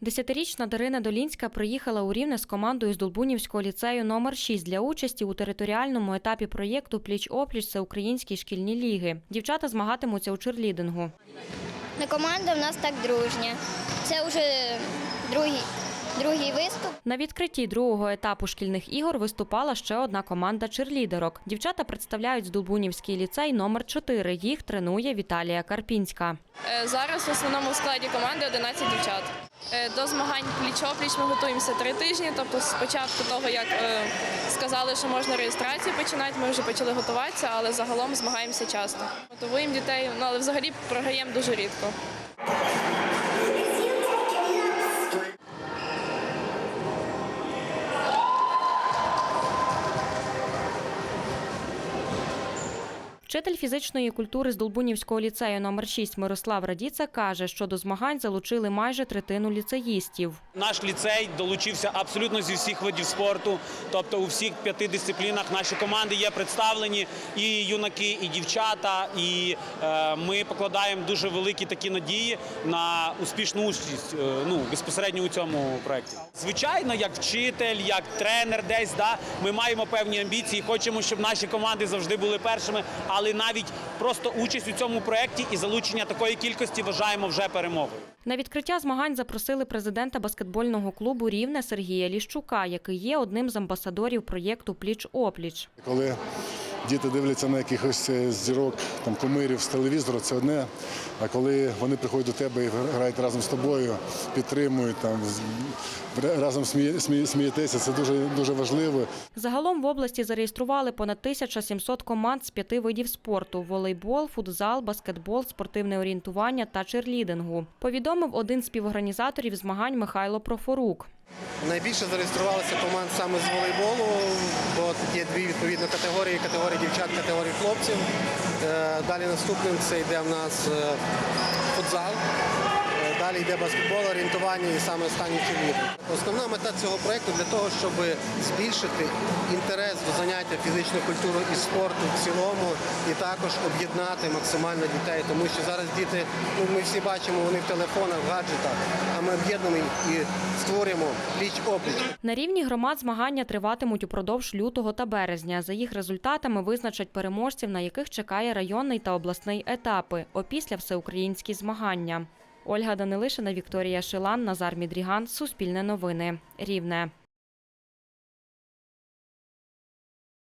Десятирічна Дарина Долінська приїхала у Рівне з командою з Долбунівського ліцею номер 6 для участі у територіальному етапі проєкту Пліч-опліч Всеукраїнській шкільні ліги. Дівчата змагатимуться у черлідингу. Команда в нас так дружня. Це вже другий, другий виступ. На відкритті другого етапу шкільних ігор виступала ще одна команда черлідерок. Дівчата представляють Здолбунівський ліцей номер 4 Їх тренує Віталія Карпінська. Е, Зараз в основному складі команди 11 дівчат. Е, До змагань пліч-опліч ми готуємося три тижні. Тобто, спочатку того, як е, сказали, що можна реєстрацію починати, ми вже почали готуватися, але загалом змагаємося часто. Мотивуємо дітей, ну але взагалі програємо дуже рідко. Вчитель фізичної культури з Долбунівського ліцею номер 6 Мирослав Радіца каже, що до змагань залучили майже третину ліцеїстів. Наш ліцей долучився абсолютно зі всіх видів спорту, тобто у всіх п'яти дисциплінах наші команди є представлені і юнаки, і дівчата. І е, ми покладаємо дуже великі такі надії на успішну участь е, ну, безпосередньо у цьому проєкті. Звичайно, як вчитель, як тренер, десь да, ми маємо певні амбіції. Хочемо, щоб наші команди завжди були першими, але навіть просто участь у цьому проєкті і залучення такої кількості вважаємо вже перемогою. На відкриття змагань запросили президента баскетбольного клубу Рівне Сергія Ліщука, який є одним з амбасадорів проєкту Пліч-опліч. Коли діти дивляться на якихось е, зірок, там кумирів з телевізору, це одне. А коли вони приходять до тебе і грають разом з тобою, підтримують там разом сміє- сміє- смієтеся, це дуже дуже важливо. Загалом в області зареєстрували понад 1700 команд з п'яти видів спорту: волейбол, футзал, баскетбол, спортивне орієнтування та черлідингу. Повідомив один з співорганізаторів змагань Михайло Профорук. Найбільше зареєструвалося команд саме з волейболу, бо є дві відповідно категорії: категорії дівчат, категорії хлопців. Е, Далі наступним це йде в нас е, футзал. Далі йде баскетбол, орієнтування і саме останній чоловік. Основна мета цього проєкту для того, щоб збільшити інтерес до заняття фізичною культурою і спорту в цілому, і також об'єднати максимально дітей, тому що зараз діти, ну ми всі бачимо, вони в телефонах, в гаджетах, а ми об'єднуємо і створюємо пліч опліч. На рівні громад змагання триватимуть упродовж лютого та березня. За їх результатами визначать переможців, на яких чекає районний та обласний етапи. Опісля всеукраїнські змагання. Ольга Данилишина, Вікторія Шилан, Назар Мідріган. Суспільне новини. Рівне.